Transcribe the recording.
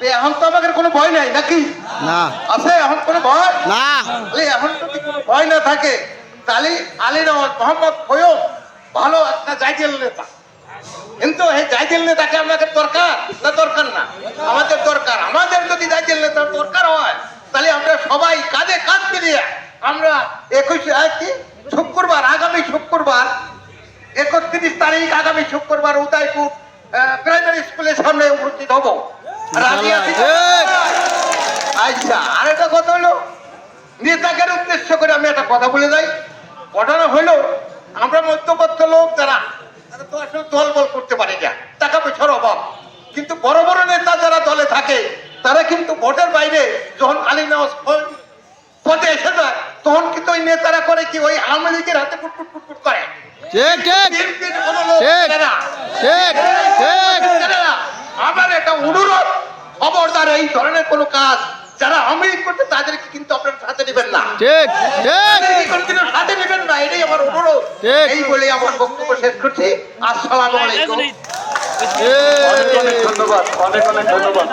তো এখন তো আমাদের কোনো ভয় নাই নাকি? না। আছে এখন কোনো ভয়? না। এখন যদি কোনো ভয় না থাকে। তাহলে আলী মোহাম্মদ ফয়ুম ভালো একটা জাইজেল নেতা। কিন্তু এই জাইজেল নেতাকে আমাদের দরকার? না দরকার না। আমাদের দরকার। আমাদের যদি জাইজেল নেতার দরকার হয় তাহলে আমরা সবাই কাঁধে কাঁধ মিলিয়ে আমরা একুশে কি? শুক্রবার আগামী শুক্রবার একত্রিশ তারিখ আগামী শুক্রবার উদয়পুর প্রাইমারি স্কুলের সামনে উপস্থিত হব। রাজি আছি? আচ্ছা আরেকটা কথা হলো নেতাকে উদ্দেশ্য করে আমি একটা কথা বলে যাই। ঘটনা হলো আমরা মধ্যবর্ত লোক যারা তারা তো আসলে দল বল করতে পারে না টাকা পয়সার অভাব। কিন্তু বড় বড় নেতা যারা দলে থাকে তারা কিন্তু ভোটের বাইরে যখন আলী নওয়াজ পদে এসে যায় তখন কিন্তু ওই নেতারা করে কি ওই আওয়ামী লীগের হাতে ফুটফুট ফুটফুট করে। আমার একটা অনুরোধ খবরদার এই ধরনের কোনো কাজ যারা আমি করতে তাদেরকে কিন্তু আপনার সাথে নেবেন না। ঠিক ঠিক। সাথে নেবেন না এটাই আমার অনুরোধ। ঠিক। এই বলে আমার বক্তব্য শেষ করছি। আসসালামু আলাইকুম। অনেক অনেক ধন্যবাদ অনেক অনেক ধন্যবাদ।